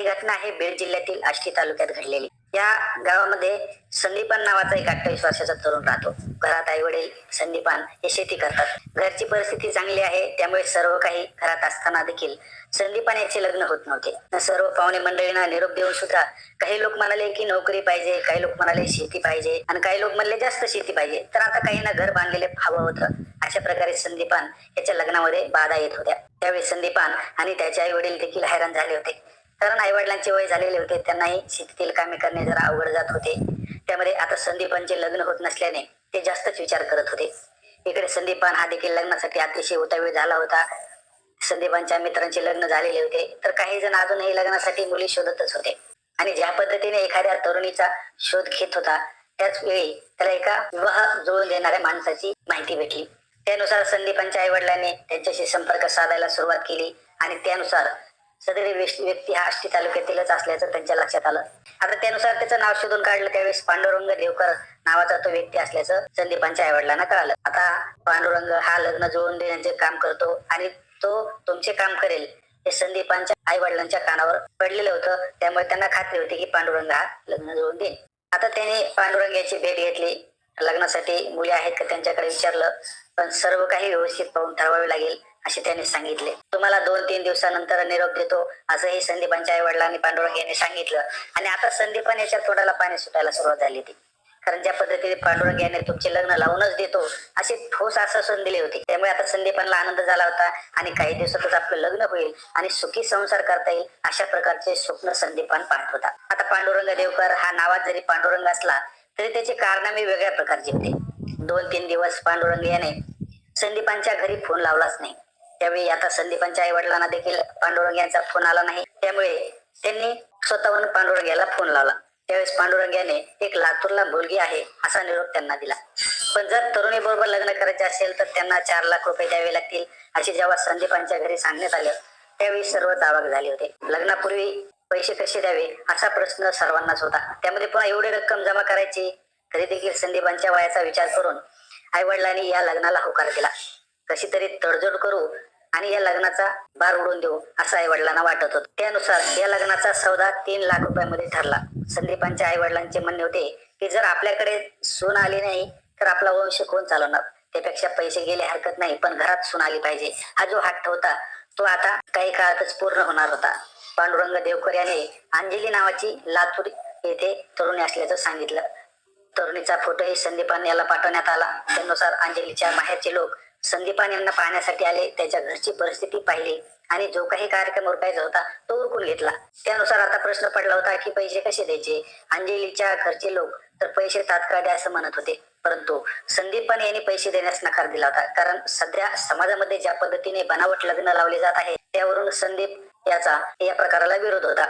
ही घटना आहे बीड जिल्ह्यातील आष्टी तालुक्यात घडलेली. या गावामध्ये संदीपान नावाचा एक अठ्ठावीस वर्षाचा तरुण राहतो. घरात आई वडील संदीपान हे शेती करतात. घरची परिस्थिती चांगली आहे त्यामुळे सर्व काही घरात असताना देखील संदीपान याचे लग्न होत नव्हते. सर्व पाहुणे मंडळींना निरोप देऊन सुद्धा काही लोक म्हणाले की नोकरी पाहिजे काही लोक म्हणाले शेती पाहिजे आणि काही लोक म्हणले जास्त शेती पाहिजे. तर आता काहींना घर बांधलेले हवं होतं. अशा प्रकारे संदीपान याच्या लग्नामध्ये बाधा येत होत्या. त्यावेळी संदीपान आणि त्याचे आई वडील देखील हैराण झाले होते. कारण आई वडिलांचे वय झालेले होते त्यांनाही शेतीतील कामे करणे जरा अवघड जात होते. त्यामध्ये आता संदीपांचे लग्न होत नसल्याने ते जास्तच विचार करत होते. इकडे संदीपान हा देखील लग्नासाठी अतिशय उतावीळ झाला होता. संदीपांच्या मित्रांचे लग्न झालेले होते तर काही जण अजूनही लग्नासाठी मुली शोधतच होते. आणि ज्या पद्धतीने एखाद्या तरुणीचा शोध घेत होता त्याच वेळी त्याला एका विवाह जुळून देणाऱ्या माणसाची माहिती भेटली. त्यानुसार संदीपांच्या आई वडिलांनी त्यांच्याशी संपर्क साधायला सुरुवात केली आणि त्यानुसार सदरी व्यक्ती हा आष्टी तालुक्यातीलच असल्याचं त्यांच्या लक्षात आलं. आता त्यानुसार त्याचं नाव शोधून काढलं त्यावेळेस पांडुरंग देवकर नावाचा तो व्यक्ती असल्याचं संदीपांच्या आई वडिलांना कळालं. आता पांडुरंग हा लग्न जुळवून देण्याचे काम करतो आणि तो तुमचे काम करेल हे संदीपांच्या आई वडिलांच्या कानावर पडलेलं होतं. त्यामुळे त्यांना खात्री होती की पांडुरंग हा लग्न जुळवून देईल. आता त्याने पांडुरंग याची भेट घेतली. लग्नासाठी मुली आहेत का त्यांच्याकडे विचारलं. पण सर्व काही व्यवस्थित पाहून ठरवावे लागेल. असे त्यांनी सांगितले. तुम्हाला दोन तीन दिवसानंतर निरोप देतो. असंही संदीपांच्या आई वडिलांनी पांडुरंग यांनी सांगितलं. आणि आता संदीपान याच्या तोंडाला पाणी सुटायला सुरुवात झाली ती कारण ज्या पद्धतीने पांडुरंग याने तुमचे लग्न लावूनच देतो असे ठोस आश्वासन दिले होते. त्यामुळे आता संदीपानला आनंद झाला होता आणि काही दिवसातच आपलं लग्न होईल आणि सुखी संसार करता येईल अशा प्रकारचे स्वप्न संदीपान पाहत होता. आता पांडुरंग देवकर हा नावात जरी पांडुरंग असला तरी त्याचे कारनामे वेगळ्या प्रकारचे होते. दोन तीन दिवस पांडुरंग याने संदीपांच्या घरी फोन लावलाच नाही. त्यावेळी आता संदीपांच्या आई वडिलांना देखील पांडुरंग यांचा फोन आला नाही. त्यामुळे त्यांनी स्वतःहून पांडुरंग याला फोन लावला. त्यावेळेस पांडुरंग याने एक लातूरला मुलगी आहे असा निरोप त्यांना दिला. पण जर तरुणी बरोबर लग्न करायचे असेल तर त्यांना चार लाख रुपये द्यावे लागतील असे जेव्हा संदीपांच्या घरी सांगण्यात आलं त्यावेळी सर्व दावाग झाले होते. लग्नापूर्वी पैसे कसे द्यावे असा प्रश्न सर्वांनाच होता. त्यामध्ये पुन्हा एवढी रक्कम जमा करायची तरी देखील संदीपांच्या वयाचा विचार करून आई वडिलांनी या लग्नाला होकार दिला. कशी तरी तडजोड करू आणि या लग्नाचा भार उडून देऊ असं आई वडिलांना वाटत होतं. त्यानुसार या लग्नाचा सौदा तीन लाख रुपयामध्ये ठरला. संदीपांच्या आई वडिलांचे म्हणणे होते की जर आपल्याकडे सून आली नाही तर आपला वंश कोण चालवणार? त्यापेक्षा पैसे गेले हरकत नाही पण घरात सून आली पाहिजे. हा जो हट्ट होता तो आता काही काळातच पूर्ण होणार होता. पांडुरंग देवकर याने अंजली नावाची लातूर येथे तरुणी असल्याचं सांगितलं. तरुणीचा फोटोही संदीपान याला पाठवण्यात आला. त्यानुसार अंजलीच्या बाहेरचे लोक संदीपान यांना पाहण्यासाठी आले. त्याच्या घरची परिस्थिती पाहिली आणि जो काही कार्यक्रम उरकायचा होता तो उरकून घेतला. त्यानुसार आता प्रश्न पडला होता की पैसे कसे द्यायचे? अंजलीच्या घरचे लोक तर पैसे तात्काळ द्या असं म्हणत होते. परंतु संदीपान यांनी पैसे देण्यास नकार दिला होता. कारण सध्या समाजामध्ये ज्या पद्धतीने बनावट लग्न लावले जात आहे त्यावरून संदीप याचा या प्रकाराला विरोध होता.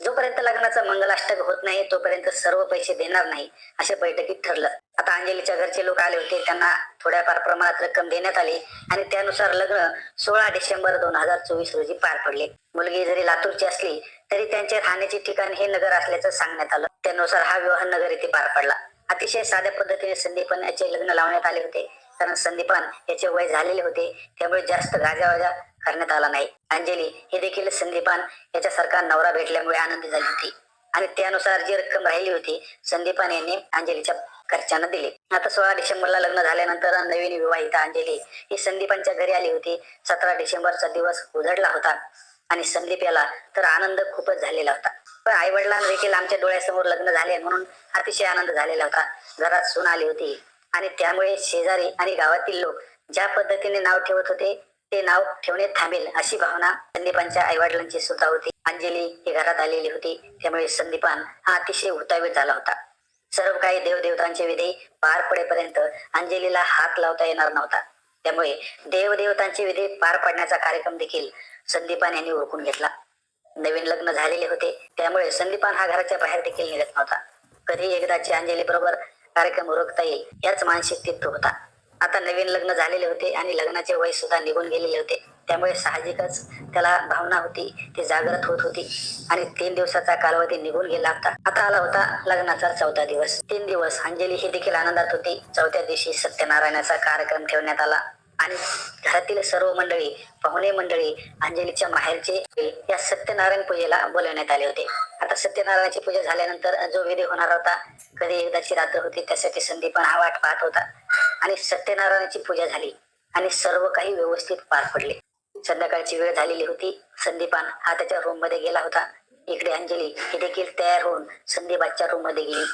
जोपर्यंत लग्नाचा मंगलाष्टक होत नाही तोपर्यंत सर्व पैसे देणार नाही अशा बैठकीत ठरलं. आता अंजलीच्या घरचे लोक आले होते त्यांना थोड्याफार प्रमाणात रक्कम देण्यात आली आणि त्यानुसार लग्न सोळा डिसेंबर दोन हजार चोवीस रोजी पार पडले. मुलगी जरी लातूरची असली तरी त्यांचे राहण्याचे ठिकाण हे नगर असल्याचं सांगण्यात आलं. त्यानुसार हा विवाह नगर येथे पार पडला. अतिशय साध्या पद्धतीने संदीपन याचे लग्न लावण्यात आले होते. कारण संदीपान याचे वय झालेले होते त्यामुळे जास्त गाजावाजा करण्यात आला नाही. अंजली हे देखील संदीपान याच्यासारखा नवरा भेटल्यामुळे आनंदी झाली होती. आणि त्यानुसार जी रक्कम राहिली होती संदीपान यांनी अंजलीच्या घरच्यांना दिली. आता सोळा डिसेंबरला लग्न झाल्यानंतर नवीन विवाहिता अंजली ही संदीपांच्या घरी आली होती. सतरा डिसेंबरचा दिवस उजडला होता आणि संदीप याला तर आनंद खूपच झालेला होता. पण आई वडिलांना देखील आमच्या डोळ्यासमोर लग्न झाले म्हणून अतिशय आनंद झालेला होता. घरात सून आली होती. आणि त्यामुळे शेजारी आणि गावातील लोक ज्या पद्धतीने नाव ठेवत होते ते नाव ठेवणे थांबेल अशी भावना संदीपांच्या आई वडिलांची सुद्धा होती. अंजली ही घरात आलेली होती. त्यामुळे संदीपान हा अतिशय उतावीळ झाला होता. सर्व काही देवदेवतांचे विधी पार पडेपर्यंत अंजलीला हात लावता येणार नव्हता. त्यामुळे देवदेवतांचे विधी पार पडण्याचा कार्यक्रम देखील संदीपान यांनी ओळखून घेतला. नवीन लग्न झालेले होते. त्यामुळे संदीपान हा घराच्या बाहेर देखील निघत नव्हता. कधी एकदाची अंजली बरोबर कार्यक्रम उरकता येईल याच मानसिक तो होता. आता नवीन लग्न झालेले होते आणि लग्नाचे वय सुद्धा निघून गेलेले होते. त्यामुळे साहजिकच त्याला भावना होती ती जागृत होत होती आणि तीन दिवसाचा कालावधी निघून गेला होता. आता आला होता लग्नाचा चौथा दिवस. तीन दिवस अंजली ही देखील आनंदात होती. चौथ्या दिवशी सत्यनारायणाचा कार्यक्रम ठेवण्यात आला आणि घरातील सर्व मंडळी पाहुणे मंडळी अंजलीच्या माहेरचे या सत्यनारायण पूजेला बोलवण्यात आले होते. आता सत्यनारायणाची पूजा झाल्यानंतर जो विधी होणार होता कधी एकदाची रात्र होती त्यासाठी संदीपन हा वाट पाहत होता. आणि सत्यनारायणाची पूजा झाली आणि सर्व काही व्यवस्थित पार पडले. संध्याकाळची वेळ झालेली होती. संदीपान हा त्याच्या रूममध्ये गेला होता. इकडे अंजली ही देखील तयार होऊन संदीपाच्या रूममध्ये गेली.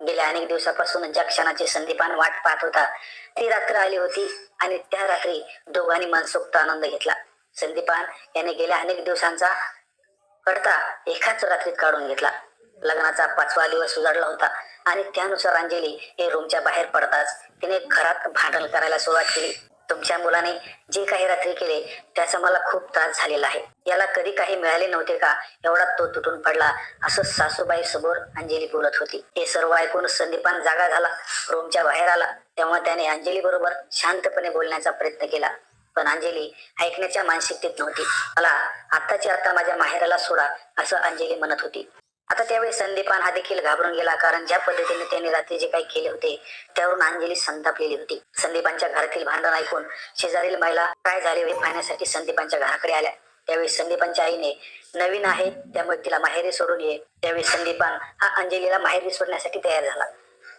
गेल्या अनेक दिवसापासून ज्या क्षणाची संदीपान वाट पाहत होता ती रात्र आली होती आणि त्या रात्री दोघांनी मनसोक्त आनंद घेतला. संदीपान याने गेल्या अनेक दिवसांचा पडता एकाच रात्रीत काढून घेतला. लग्नाचा पाचवा दिवस उजाडला होता. आणि त्यानुसार अंजली हे रूमच्या बाहेर पडताच तिने घरात भांडण करायला सुरुवात केली. तुमच्या मुलाने जे काही रात्री केले त्याचा मला खूप त्रास झालेला आहे. याला कधी काही मिळाले नव्हते का? एवढा तो तुटून पडला असं सासूबाई समोर अंजली बोलत होती. हे सर्व ऐकून संदीपान जागा झाला. रूमच्या बाहेर आला. तेव्हा त्याने अंजली बरोबर शांतपणे बोलण्याचा प्रयत्न केला. पण अंजली ऐकण्याच्या मानसिकतेत नव्हती. मला आत्ताची आता माझ्या माहेराला सोडा असं अंजली म्हणत होती. आता त्यावेळी संदीपान हा देखील घाबरून गेला कारण ज्या पद्धतीने त्याने रात्री जे काही केले होते त्यावरून अंजली संतापलेली होती. संदीपांच्या घरातील भांडण ऐकून शेजारील महिला काय झाले हे पाहण्यासाठी संदीपांच्या घराकडे आल्या. त्यावेळी संदीपांच्या आईने नवीन आहे त्यामुळे तिला माहेरी सोडून ये. त्यावेळी संदीपान हा अंजलीला माहेरी सोडण्यासाठी तयार झाला.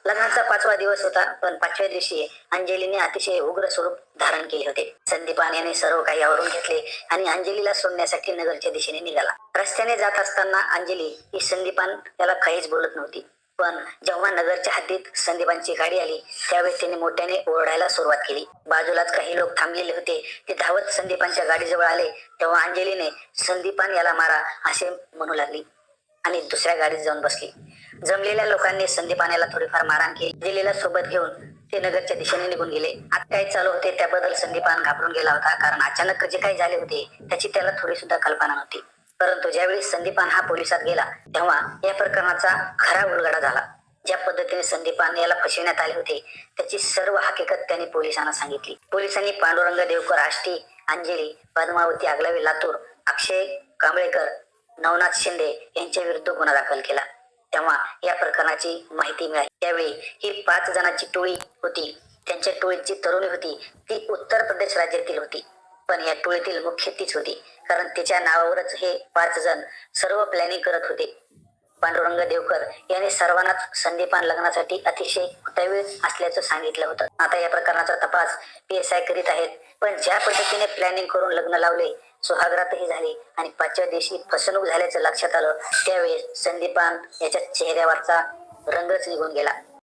लग्नाचा पाचवा दिवस होता पण पाचव्या दिवशी अंजलीने अतिशय उग्र स्वरूप धारण केले होते. संदीपान याने सर्व काही आवरून घेतले आणि अंजलीला सोडण्यासाठी नगरच्या दिशेने निघाला. रस्त्याने जात असताना अंजली ही संदीपान याला काहीच बोलत नव्हती. पण जेव्हा नगरच्या हद्दीत संदीपांची गाडी आली त्यावेळी त्याने मोठ्याने ओरडायला सुरुवात केली. बाजूलाच काही लोक थांबलेले होते. ते धावत संदीपांच्या गाडीजवळ आले तेव्हा अंजलीने संदीपान याला मारा असे म्हणू लागली. आणि दुसऱ्या गाडीत जाऊन बसली. जमलेल्या लोकांनी संदीपाण्याला थोडीफार मारहाण केली. दिलेला सोबत घेऊन ते नगरच्या दिशेने निघून गेले. आता काय चालू होते त्याबद्दल संदीपान घाबरून गेला होता. कारण अचानक जे काही झाले होते त्याची त्याला थोडी सुद्धा कल्पना नव्हती. परंतु ज्यावेळी संदीपान हा पोलिसात गेला तेव्हा या प्रकरणाचा खरा उलगडा झाला. ज्या पद्धतीने संदीपान याला फसविण्यात आले होते त्याची सर्व हकीकत त्यांनी पोलिसांना सांगितली. पोलिसांनी पांडुरंग देवकर आष्टी अंजली पद्मावती आगलावी लातूर अक्षय कांबळेकर नवनाथ शिंदे यांच्या विरुद्ध गुन्हा दाखल केला. तेव्हा या प्रकरणाची माहिती मिळाली. त्यावेळी ही पाच जणांची टोळी होती. त्यांच्या टोळीची तरुणी होती. ती उत्तर प्रदेश राज्यातील होती. पण या टोळीतील मुख्य तीच होती. कारण तिच्या नावावरच हे पाच जण सर्व प्लॅनिंग करत होते. पांडुरंग देवकर यांनी सर्वांनाच संदीपान लग्नासाठी अतिशय उत्तवी असल्याचं सांगितलं होतं. आता या प्रकरणाचा तपास पी एस आय करीत आहेत. पण ज्या पद्धतीने प्लॅनिंग करून लग्न लावले सुहागरातही झाली आणि पाचव्या दिवशी फसवणूक झाल्याचं लक्षात आलं. त्यावेळेस संदीपान याच्या चेहऱ्यावरचा रंगच निघून गेला.